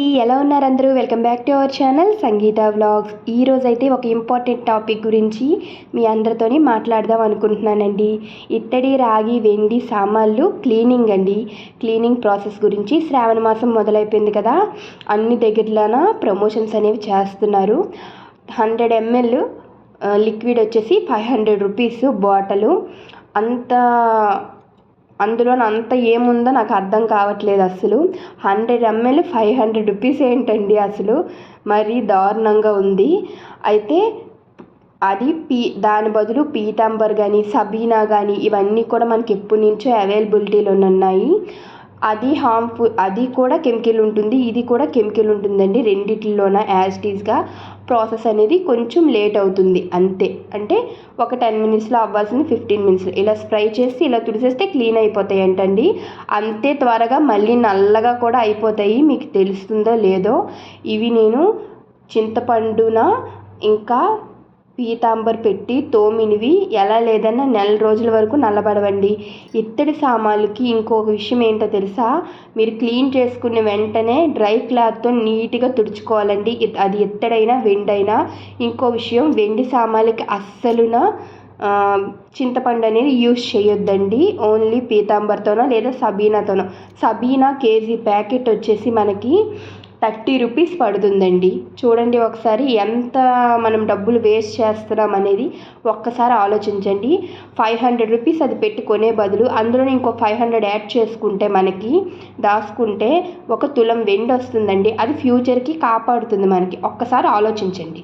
అండి ఎలా ఉన్నారు అందరూ? Welcome back to our channel Sangeetha vlogs ఈరోజు అయితే ఒక ఇంపార్టెంట్ టాపిక్ గురించి మీ అందరితోని మాట్లాడదాం అనుకుంటున్నానండి. ఇత్తడి రాగి వెండి సామాన్లు క్లీనింగ్ అండి. క్లీనింగ్ ప్రాసెస్ గురించి శ్రావణ మాసం మొదలైపోయింది కదా అన్ని దగ్గరలోన ప్రమోషన్స్ అనేవి చేస్తున్నారు. హండ్రెడ్ ఎంఎల్ లిక్విడ్ వచ్చేసి ఫైవ్ హండ్రెడ్ రూపీస్ బాటలు అంత అందులో అంత ఏముందో నాకు అర్థం కావట్లేదు అసలు. Hundred ML five hundred rupees ఏంటండి అసలు? మరి దారుణంగా ఉంది. అయితే అది పీ దాని బదులు పీతాంబర్ కానీ సబీనా కానీ ఇవన్నీ కూడా మనకి ఎప్పటి నుంచో అవైలబిలిటీలో ఉన్నాయి. అది హార్మ్ఫుల్ అది కూడా కెమికల్ ఉంటుంది ఇది కూడా కెమికల్ ఉంటుందండి. రెండిటిలోన యాజ్ టీజ్గా ప్రాసెస్ అనేది కొంచెం లేట్ అవుతుంది. అంతే. అంటే ఒక టెన్ మినిట్స్లో అవ్వాల్సింది ఫిఫ్టీన్ మినిట్స్లో ఇలా స్ప్రై చేసి ఇలా తుడిసేస్తే క్లీన్ అయిపోతాయి అంటండి అంతే త్వరగా మళ్ళీ నల్లగా కూడా అయిపోతాయి. మీకు తెలుస్తుందో లేదో ఇవి నేను చింతపండున ఇంకా పీతాంబర్ పెట్టి తోమినివి. ఎలా లేదన్నా నెల రోజుల వరకు నల్లబడవండి. ఇత్తడి సామాన్లకి ఇంకొక విషయం ఏంటో తెలుసా? మీరు క్లీన్ చేసుకున్న వెంటనే డ్రై క్లాత్తో నీట్గా తుడుచుకోవాలండి. అది ఎత్తడైనా వెండైనా. ఇంకో విషయం వెండి సామాన్లకి అస్సలున చింతపండు అనేది యూస్ చేయొద్దండి. ఓన్లీ పీతాంబర్తోనో లేదా సబీనాతోనో. సబీనా కేజీ ప్యాకెట్ వచ్చేసి మనకి థర్టీ రూపీస్ పడుతుందండి. చూడండి ఒకసారి ఎంత మనం డబ్బులు వేస్ట్ చేస్తున్నాం అనేది ఒక్కసారి ఆలోచించండి. ఫైవ్ హండ్రెడ్ రూపీస్ అది పెట్టుకునే బదులు అందులో ఇంకో ఫైవ్ హండ్రెడ్ యాడ్ చేసుకుంటే మనకి దాచుకుంటే ఒక తులం వెండి వస్తుందండి. అది ఫ్యూచర్కి కాపాడుతుంది మనకి. ఒక్కసారి ఆలోచించండి.